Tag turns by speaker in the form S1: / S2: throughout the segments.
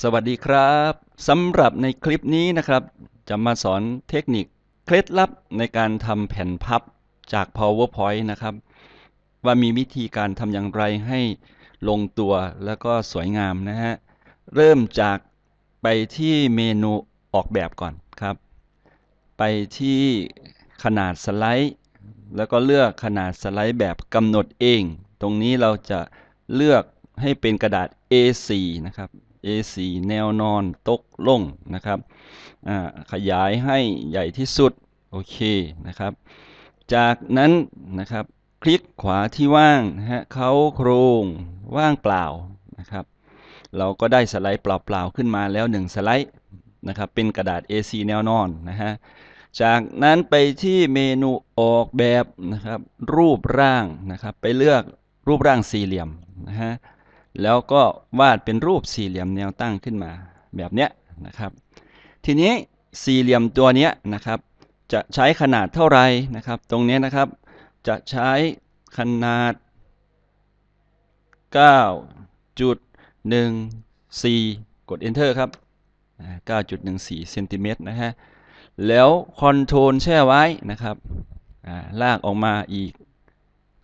S1: สวัสดีครับสำหรับในคลิปนี้นะครับ จะมาสอนเทคนิคเคล็ดลับในการทำแผ่นพับจาก PowerPoint นะครับ ว่ามีวิธีการทำอย่างไรให้ลงตัวแล้วก็สวยงามนะฮะ เริ่มจากไปที่เมนูออกแบบก่อนครับ ไปที่ขนาดสไลด์ แล้วก็เลือกขนาดสไลด์แบบกำหนดเอง ตรงนี้เราจะเลือกให้เป็นกระดาษ A4 นะครับ A4 แนวนอนตกลงนะครับขยายให้ใหญ่ที่สุด โอเคนะครับ จากนั้นนะครับคลิกขวาที่ว่างนะฮะเขาโครงว่างเปล่านะครับเราก็ได้สไลด์เปล่าๆขึ้นมาแล้ว 1 สไลด์นะครับเป็นกระดาษ A4 แนวนอนนะฮะจากนั้นไปที่เมนูออกแบบนะครับรูปร่างนะครับไปเลือกรูปร่างสี่เหลี่ยมนะฮะ แล้วก็วาดเป็นรูปสี่เหลี่ยมแนวตั้งขึ้นมาแบบเนี้ยนะครับ ทีนี้สี่เหลี่ยมตัวเนี้ยนะครับ จะใช้ขนาดเท่าไหรนะครับ ตรงนี้นะครับ จะใช้ขนาด 9.14 กด enter ครับ 9.14เซนติเมตรนะฮะ แล้วคอนโทรลแช่ไว้นะครับลากออกมาอีก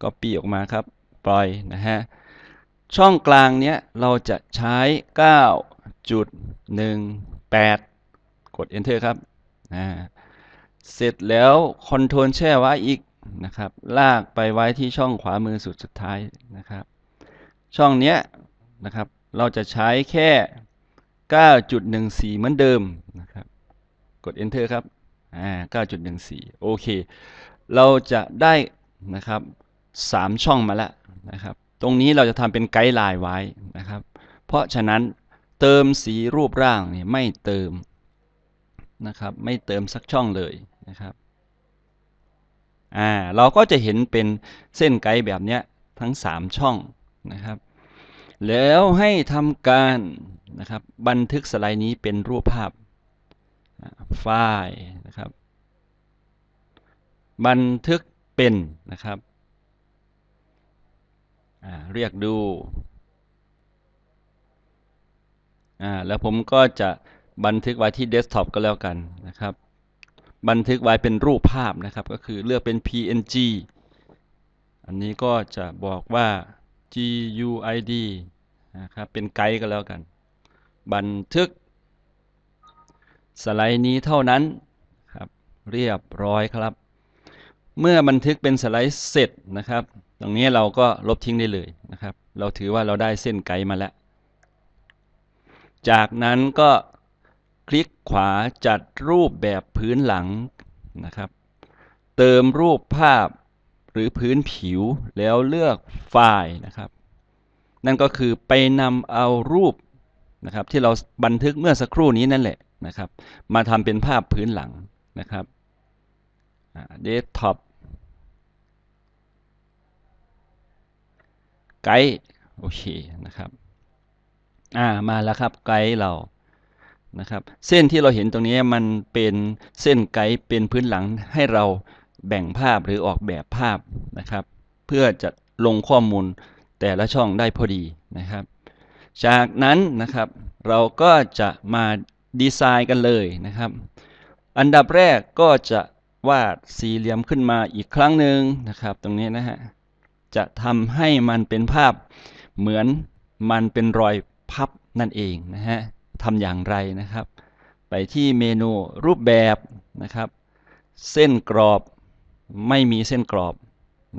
S1: ก็ปีออกมาครับ ปล่อยนะฮะ ช่องกลางเนี้ยเราจะใช้ 9.18 กด enter ครับอ่าเสร็จแล้วคอนโทรลแช่ไว้อีกนะครับ ลากไปไว้ที่ช่องขวามือสุดสุดท้ายนะครับ ช่องเนี้ยนะครับ เราจะใช้แค่ 9.14 เหมือนเดิมนะครับ กด enter ครับอ่า9.14 โอเค เราจะได้นะครับ 3 ช่องมาแล้วนะครับ ตรงนี้เราจะทำเป็นไกด์ไลน์ไว้นะครับ เพราะฉะนั้นเติมสีรูปร่างเนี่ยไม่เติมนะครับ ไม่เติมสักช่องเลยนะครับอ่าเราก็จะเห็นเป็นเส้นไกด์แบบเนี้ยทั้ง 3 ช่องนะครับ แล้วให้ทำการนะครับบันทึกสไลด์นี้เป็นรูปภาพไฟล์นะครับ บันทึกเป็นนะครับ เรียกดูแล้วผมก็จะบันทึกไว้ที่เดสก์ท็อปก็แล้วกันนะครับ บันทึกไว้เป็นรูปภาพนะครับ ก็คือเลือกเป็น PNG อันนี้ก็จะบอกว่า GUID นะครับ เป็นไกด์ก็แล้วกัน บันทึก สไลด์นี้เท่านั้นครับ เรียบร้อยครับ เมื่อบันทึกเป็นสไลด์เสร็จนะครับ ตรงนี้เราก็ลบทิ้งได้เลยนะครับ เราถือว่าเราได้เส้นไกด์มาแล้ว จากนั้นก็คลิกขวาจัดรูปแบบพื้นหลังนะครับ เติมรูปภาพหรือพื้นผิวแล้วเลือกไฟล์นะครับ นั่นก็คือไปนำเอารูปนะครับ ที่เราบันทึกเมื่อสักครู่นี้นั่นแหละนะครับ มาทำเป็นภาพพื้นหลังนะครับเดสก์ท็อป ไกด์โอเคนะครับอ่ามาแล้วครับไกด์เรานะครับ เส้นที่เราเห็นตรงนี้มันเป็นเส้นไกด์เป็นพื้นหลังให้เราแบ่งภาพหรือออกแบบภาพนะครับ เพื่อจะลงข้อมูลแต่ละช่องได้พอดีนะครับ จากนั้นนะครับเราก็จะมาดีไซน์กันเลยนะครับ อันดับแรกก็จะวาดสี่เหลี่ยมขึ้นมาอีกครั้งหนึ่งนะครับ ตรงนี้นะฮะ จะทำให้มันเป็นภาพเหมือนมันเป็นรอยพับนั่นเองนะฮะทำอย่างไรนะครับ ไปที่เมนูรูปแบบนะครับ เส้นกรอบไม่มีเส้นกรอบ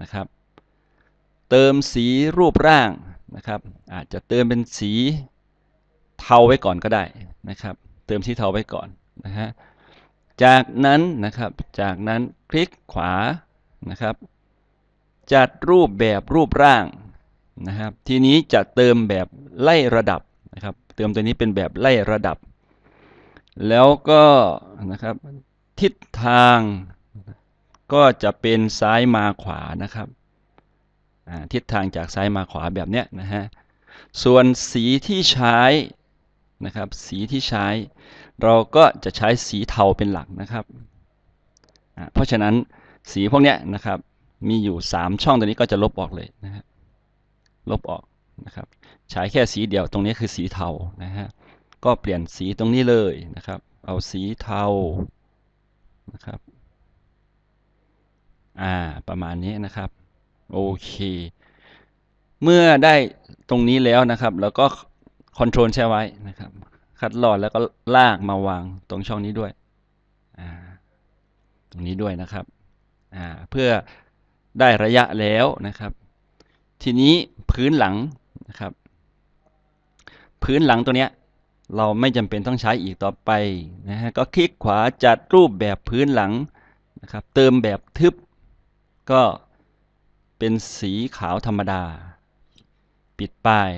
S1: นะครับ เติมสีรูปร่างนะครับ อาจจะเติมเป็นสีเทาไว้ก่อนก็ได้นะครับ เติมสีเทาไว้ก่อนนะฮะจากนั้นนะครับจากนั้นคลิกขวานะครับ จัดรูปแบบรูปร่างนะครับ ทีนี้จะเติมแบบไล่ระดับนะครับ เติมตัวนี้เป็นแบบไล่ระดับ แล้วก็นะครับทิศทางก็จะเป็นซ้ายมาขวานะครับทิศทางจากซ้ายมาขวาแบบเนี้ยนะฮะส่วนสีที่ใช้นะครับ สีที่ใช้ เราก็จะใช้สีเทาเป็นหลักนะครับ เพราะฉะนั้นสีพวกเนี้ยนะครับ มีอยู่ 3 ช่องตัวนี้ก็จะลบออกเลยนะฮะลบออกนะครับใช้แค่สีเดียวตรงนี้คือสีเทานะฮะก็เปลี่ยนสีตรงนี้เลยนะครับ เอาสีเทานะครับอ่าประมาณนี้นะครับโอเค เมื่อได้ตรงนี้แล้วนะครับ แล้วก็คอนโทรลแช่ไว้นะครับ คัดลอดแล้วก็ลากมาวางตรงช่องนี้ด้วยอ่าตรงนี้ด้วยนะครับอ่าเพื่อ ได้ระยะแล้วนะครับ ทีนี้พื้นหลังนะครับ พื้นหลังตัวเนี้ยเราไม่จำเป็นต้องใช้อีกต่อไปนะฮะก็คลิกขวาจัดรูปแบบพื้นหลังนะครับ เติมแบบทึบ ก็เป็นสีขาวธรรมดา ปิดป้าย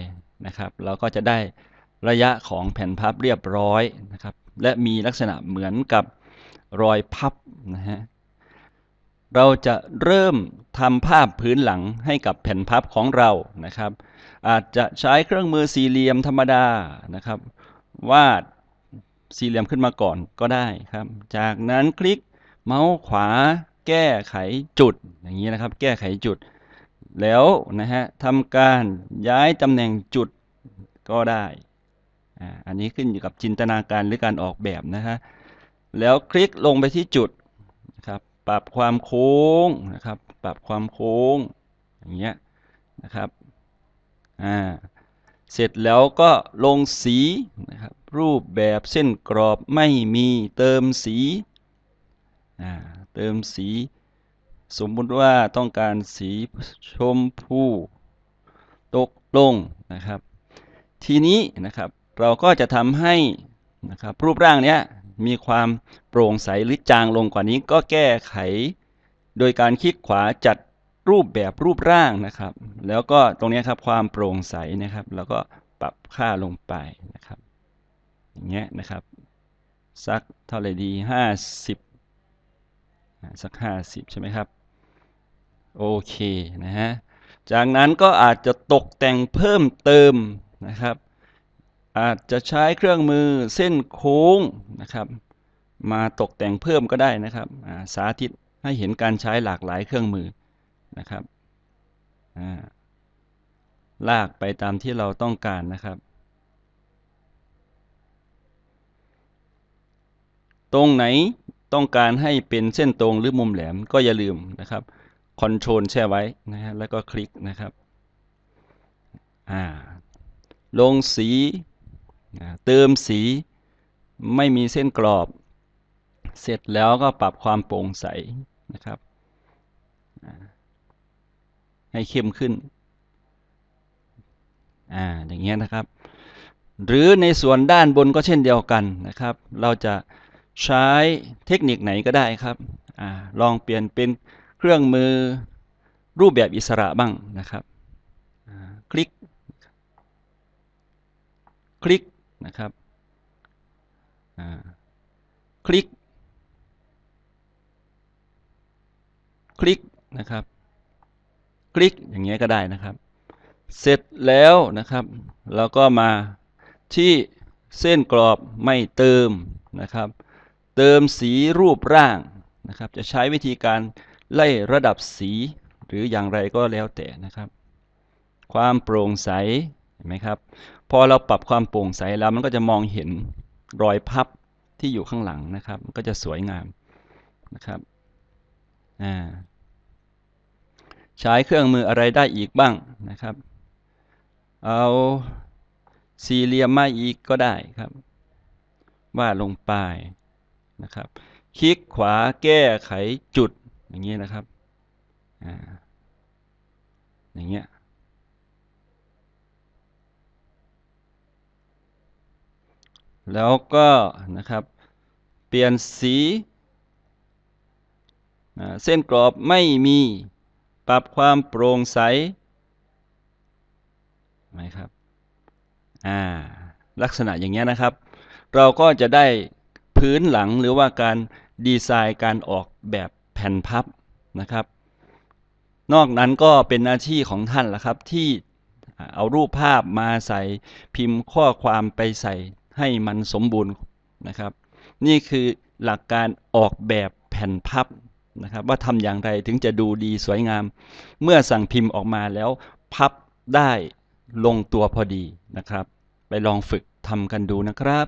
S1: นะครับ เราก็จะได้ระยะของแผ่นพับเรียบร้อยนะครับ และมีลักษณะเหมือนกับรอยพับนะฮะ เราจะเริ่มทำภาพพื้นหลังให้กับแผ่นพับของเรานะครับ อาจจะใช้เครื่องมือสี่เหลี่ยมธรรมดานะครับ วาดสี่เหลี่ยมขึ้นมาก่อนก็ได้ครับ จากนั้นคลิกเมาส์ขวาแก้ไขจุดอย่างนี้นะครับ แก้ไขจุด แล้วนะฮะทำการย้ายตำแหน่งจุดก็ได้อ่าอันนี้ขึ้นอยู่กับจินตนาการหรือการออกแบบนะฮะแล้วคลิกลงไปที่จุด ปรับความโค้งนะครับ ปรับความโค้งอย่างเงี้ยนะครับอ่าเสร็จแล้วก็ลงสีนะครับ รูปแบบเส้นกรอบไม่มีเติมสีอ่าเติมสี สมมุติว่าต้องการสีชมพูตกลงนะครับ ทีนี้นะครับเราก็จะทำให้นะครับรูปร่างเนี้ย มีความโปร่งใสหรือจางลงกว่านี้ก็แก้ไข โดยการคลิกขวาจัดรูปแบบรูปร่างนะครับ แล้วก็ตรงนี้ครับความโปร่งใสนะครับ แล้วก็ปรับค่าลงไปนะครับ อย่างเงี้ยนะครับสักเท่าไหร่ดี 50 สัก 50 ใช่ไหมครับ โอเคนะฮะ จากนั้นก็อาจจะตกแต่งเพิ่มเติมนะครับ อาจจะใช้เครื่องมือเส้นโค้งนะครับ มาตกแต่งเพิ่มก็ได้นะครับาสาธิตให้เห็นการใช้หลากหลายเครื่องมือนะครับาลากไปตามที่เราต้องการนะครับ ตรงไหนต้องการให้เป็นเส้นตรงหรือมุมแหลมก็อย่าลืมนะครับคอนโทรลแช่ไว้นะฮะแล้วก็คลิกนะครับอ่าลงสี เติมสีไม่มีเส้นกรอบ เสร็จแล้วก็ปรับความโปร่งใสนะครับ ให้เข้มขึ้น อ่า อย่างเงี้ยนะครับ หรือในส่วนด้านบนก็เช่นเดียวกันนะครับ เราจะใช้เทคนิคไหนก็ได้ครับอาลองเปลี่ยนเป็นเครื่องมือรูปแบบอิสระบ้างนะครับ คลิก คลิก นะครับคลิก คลิกนะครับ คลิกอย่างเงี้ยก็ได้นะครับ เสร็จแล้วนะครับ เราก็มาที่เส้นกรอบไม่เติมนะครับ เติมสีรูปร่างนะครับ จะใช้วิธีการไล่ระดับสีหรืออย่างไรก็แล้วแต่นะครับ ความโปร่งใส ห็นไหมครับ พอเราปรับความโปร่งใสแล้วมันก็จะมองเห็นรอยพับที่อยู่ข้างหลังนะครับ มันก็จะสวยงามนะครับอ่าใช้เครื่องมืออะไรได้อีกบ้างนะครับ เอาสี่เหลี่ยมมาอีกก็ได้ครับวาดลงไปนะครับ คลิกขวาแก้ไขจุดอย่างนี้นะครับ อ่า อย่างเงี้ย แล้วก็นะครับเปลี่ยนสีเส้นกรอบไม่มีปรับความโปร่งใสไหมครับอ่าลักษณะอย่างเงี้ยนะครับ เราก็จะได้พื้นหลังหรือว่าการดีไซน์การออกแบบแผ่นพับนะครับ นอกนั้นก็เป็นหน้าที่ของท่านละครับที่เอารูปภาพมาใส่พิมพ์ข้อความไปใส่ ให้มันสมบูรณ์นะครับ นี่คือหลักการออกแบบแผ่นพับนะครับว่าทำอย่างไรถึงจะดูดีสวยงาม เมื่อสั่งพิมพ์ออกมาแล้วพับได้ลงตัวพอดีนะครับ ไปลองฝึกทำกันดูนะครับ